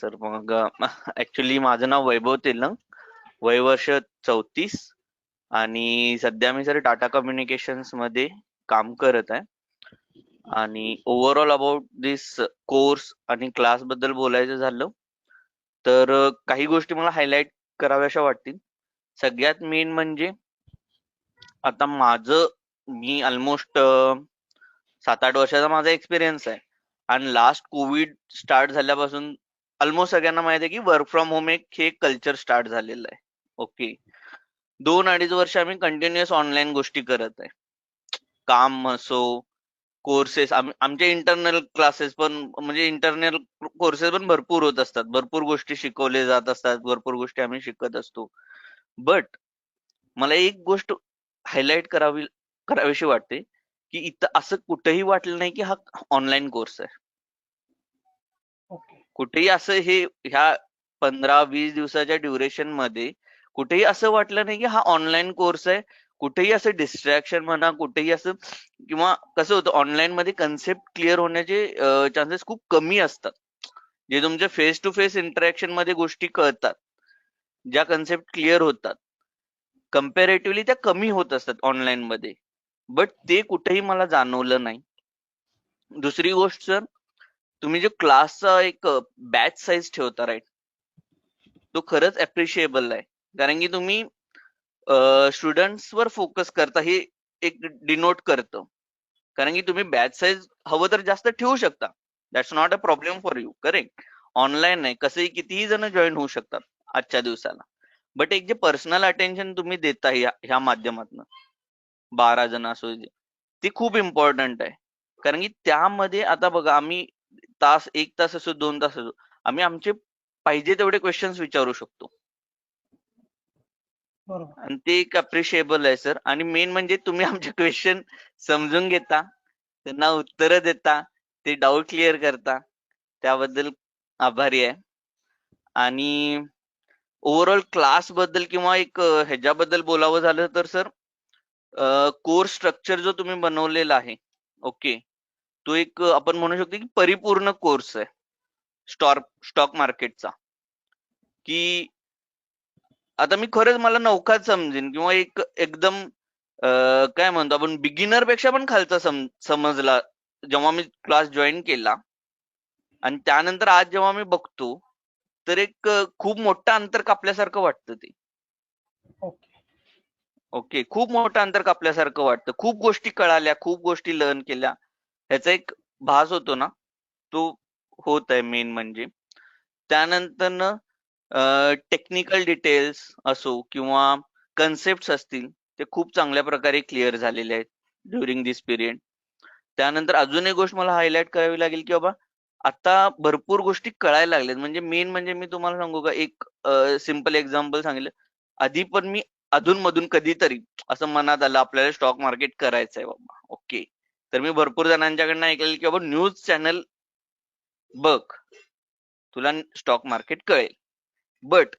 Sir मग actually माझं नाव वैभव तेलंग. वय वर्ष चौतीस. आणि सध्या मी सर टाटा कम्युनिकेशन्समध्ये काम करत आहे. आणि ओव्हरऑल अबाउट दिस कोर्स आणि क्लासबद्दल बोलायचं झालं तर काही गोष्टी मला हायलाइट कराव्याशा वाटतील. सगळ्यात मेन म्हणजे आता माझं मी ऑलमोस्ट सात आठ वर्षाचा माझा एक्सपिरियन्स आहे. आणि लास्ट कोविड स्टार्ट झाल्यापासून ऑलमोस्ट सगळ्यांना माहिती आहे की वर्क फ्रॉम होम एक हे कल्चर स्टार्ट झालेलं आहे. ओके दोन अडीच वर्ष आम्ही कंटिन्युअस ऑनलाईन गोष्टी करत आहे. काम असो कोर्सेस आमचे इंटरनल क्लासेस पण म्हणजे इंटरनल कोर्सेस पण भरपूर होत असतात. भरपूर गोष्टी शिकवले जात असतात. भरपूर गोष्टी आम्ही शिकत असतो. बट मला एक गोष्ट हायलाइट करावी करावीशी वाटते की इथं असं कुठेही वाटलं नाही की हा ऑनलाईन कोर्स आहे. कुठेही असं हे ह्या पंधरा वीस दिवसाच्या ड्युरेशनमध्ये कुठेही असं वाटलं नाही की हा ऑनलाईन कोर्स आहे. कुठेही असं डिस्ट्रॅक्शन म्हणा कुठेही असं किंवा कसं होतं ऑनलाईन मध्ये कन्सेप्ट क्लिअर होण्याचे चान्सेस खूप कमी असतात. जे तुमच्या फेस टू फेस इंटरॅक्शनमध्ये गोष्टी कळतात. ज्या कन्सेप्ट क्लिअर होतात. कम्पॅरेटिव्हली त्या कमी होत असतात ऑनलाईन मध्ये. बट ते कुठेही मला जाणवलं नाही. दुसरी गोष्ट सर तुम्ही जो क्लासचा एक बॅच साईज ठेवता राईट तो खरंच अप्रिशिएबल आहे. कारण की तुम्ही स्टुडंट्स वर फोकस करता हे एक डिनोट करतं. कारण की तुम्ही बॅच साईज हवं तर जास्त ठेवू शकता. That's not a problem for you correct online आहे कसंही कितीही जण जॉईन होऊ शकतात आजच्या दिवसाला. बट एक जे पर्सनल अटेन्शन तुम्ही देता ह्या ह्या माध्यमातून बारा जण असो जे, ते खूप इम्पॉर्टंट आहे. कारण की त्यामध्ये आता बघा आम्ही तास एक तास असो दोन तास असो आम्ही आमचे पाहिजे तेवढे क्वेश्चन्स विचारू शकतो. आणि ते एक अप्रिशिएबल आहे सर आणि मेन म्हणजे तुम्ही आमचे क्वेश्चन समजून घेता त्यांना उत्तरं देता ते डाऊट क्लिअर करता त्याबद्दल आभारी आहे. आणि ओव्हरऑल क्लासबद्दल किंवा एक ह्याच्याबद्दल बोलावं झालं तर सर कोर्स स्ट्रक्चर जो तुम्ही बनवलेला आहे ओके तो एक आपण म्हणू शकतो की परिपूर्ण कोर्स आहे. स्टॉक स्टॉक मार्केटचा की आता मी खरंच मला नौकाच समजेन किंवा एक एकदम काय म्हणतो आपण बिगिनरपेक्षा पण खालचा सम समजला जेव्हा मी क्लास जॉईन केला. आणि त्यानंतर आज जेव्हा मी बघतो तर एक खूप मोठं अंतर कापल्यासारखं वाटतं ते. ओके. ओके खूप मोठं अंतर कापल्यासारखं वाटतं. खूप गोष्टी कळाल्या खूप गोष्टी लर्न केल्या. ह्याचा एक भास होतो ना तो होत आहे मेन म्हणजे. त्यानंतर टेक्निकल डिटेल्स असो किंवा कन्सेप्ट असतील ते खूप चांगल्या प्रकारे क्लिअर झालेले आहेत ड्युरिंग दिस पिरियड त्यानंतर अजून एक गोष्ट मला हायलाइट करावी लागेल की बाबा आता भरपूर गोष्टी कळायला लागल्यात. म्हणजे मेन म्हणजे मी तुम्हाला सांगू का एक सिंपल एक्झाम्पल सांगितलं. आधी पण मी अधूनमधून कधीतरी असं मनात आलं आपल्याला स्टॉक मार्केट करायचं आहे बाबा. ओके तर मी भरपूर जणांच्याकडनं ऐकलेलं की बाबा न्यूज चॅनल बघ तुला स्टॉक मार्केट कळेल. बट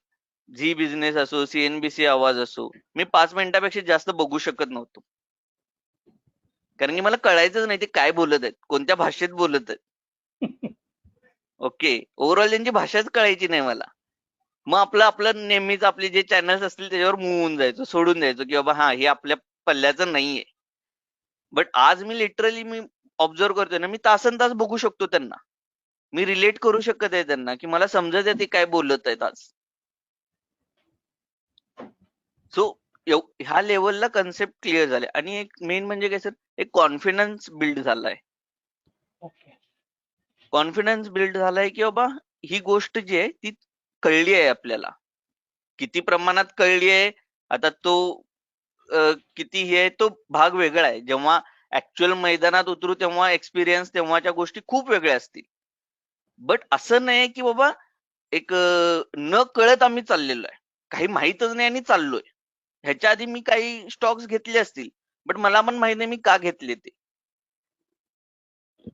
झी बिझनेस असो सीएनबीसी आवाज असो मी पाच मिनिटापेक्षा जास्त बघू शकत नव्हतो. कारण की मला कळायचंच नाही ते काय बोलत आहेत कोणत्या भाषेत बोलत आहेत. ओके ओव्हरऑल त्यांची भाषाच कळायची नाही मला. मग आपलं आपलं नेहमीच आपले जे चॅनल्स असतील त्याच्यावर मूव होऊन जायचं सोडून द्यायचं की बाबा हा हे आपल्या पल्ल्याचं नाहीये. बट आज मी लिटरली मी ऑब्झर्व करतोय ना मी तासन तास बघू शकतो त्यांना. मी रिलेट करू शकत आहे त्यांना की मला समजत आहे ते काय बोलत आहेत आज. सो ह्या लेवलला कन्सेप्ट क्लिअर झाले. आणि एक मेन म्हणजे काय सर एक कॉन्फिडन्स बिल्ड झालाय. कॉन्फिडन्स बिल्ड झालाय की बाबा ही गोष्ट जी आहे ती कळली आहे आपल्याला. किती प्रमाणात कळली आहे आता तो किती हे आहे तो भाग वेगळा आहे. जेव्हा ऍक्च्युअल मैदानात उतरू तेव्हा एक्सपिरियन्स तेव्हाच्या गोष्टी खूप वेगळ्या असतील. बट असं नाही की बाबा एक न कळत आम्ही चाललेलो आहे. काही माहीतच नाही आणि चाललोय. ह्याच्या आधी मी काही स्टॉक्स घेतले असतील बट मला पण माहीत नाही मी का घेतले ते.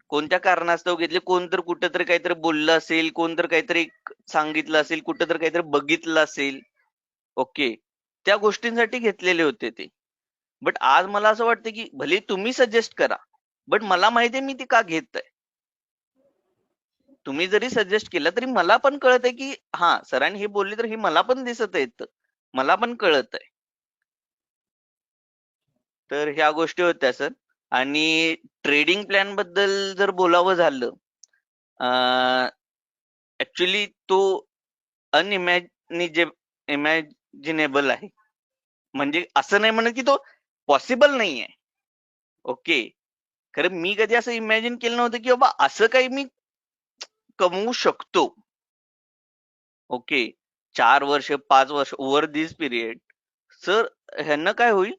कोणत्या कारणास्तव घेतले? कोण तर कुठं तरी काहीतरी बोललं असेल कोण तर काहीतरी सांगितलं असेल कुठं तर काहीतरी बघितलं असेल. ओके त्या गोष्टींसाठी घेतलेले होते ते. बट आज मला असं वाटतं की भले तुम्ही सजेस्ट करा बट मला माहिती मी ते का घेत आहे तुम्ही जरी सजेस्ट केलं तरी मला पण कळत आहे की हा सरांनी हे बोलले तर हे मला पण दिसत आहेत. मला पण कळत आहे तर ह्या गोष्टी होत्या सर. आणि ट्रेडिंग प्लॅनबद्दल जर बोलावं झालं ऍक्च्युली तो अनइमॅजिनेबल इमॅजिनेबल आहे. म्हणजे असं नाही म्हणत की तो पॉसिबल नाही आहे. ओके. खरं मी कधी असं इमॅजिन केलं नव्हतं की बाबा असं काही मी कमवू शकतो. ओके. चार वर्ष पाच वर्ष ओव्हर दिस पिरियड सर ह्यानं काय होईल?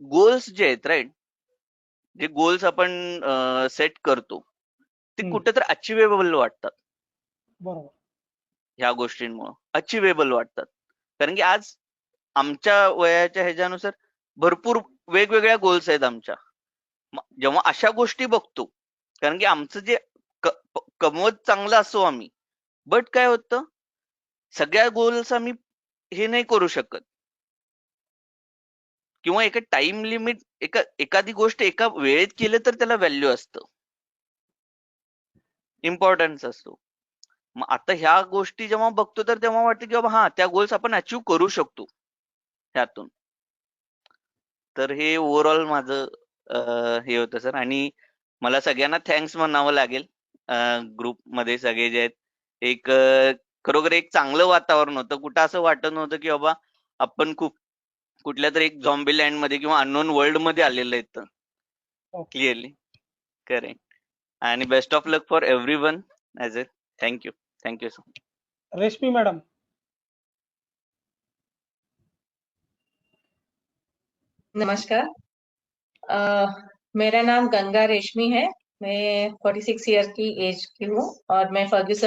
गोल्स जे आहेत राईट जे गोल्स आपण सेट करतो ते हम्म. कुठेतरी अचिवेबल वाटतात. बरोबर. ह्या गोष्टींमुळं अचिवेबल वाटतात. कारण की आज आमच्या वयाच्या ह्याच्यानुसार भरपूर वेगवेगळ्या गोल्स आहेत आमच्या. जेव्हा अशा गोष्टी बघतो कारण की आमचं जे कमवत चांगलं असो आम्ही बट काय होतं? सगळ्या गोल्स आम्ही हे नाही करू शकत. किंवा एका टाइम लिमिट एका एखादी गोष्ट एका वेळेत केलं तर त्याला व्हॅल्यू असतं. इम्पॉर्टन्स असतो. मग आता ह्या गोष्टी जेव्हा बघतो तर तेव्हा वाटतं की बाबा हा त्या गोल्स आपण अचीव्ह करू शकतो ह्यातून. तर हे ओव्हरऑल माझं हे होतं सर आणि मला सगळ्यांना थँक्स म्हणावं लागेल. ग्रुपमध्ये सगळे जे आहेत. एक खरोखर एक चांगलं वातावरण होतं. कुठं असं वाटत नव्हतं की बाबा आपण खूप कुठल्या तरी एक झॉम्बी लँडमध्ये किंवा अननोन वर्ल्डमध्ये आलेलं आहे ओके. क्लिअरली करेक्ट आणि best of luck for everyone as a thank you thank you sir Reshmi madam नमस्कार। uh, मेरा नाम गंगा रेशमी है। मैं 46 ईयर की एज की हूँ और मैं फर्ग्यूसन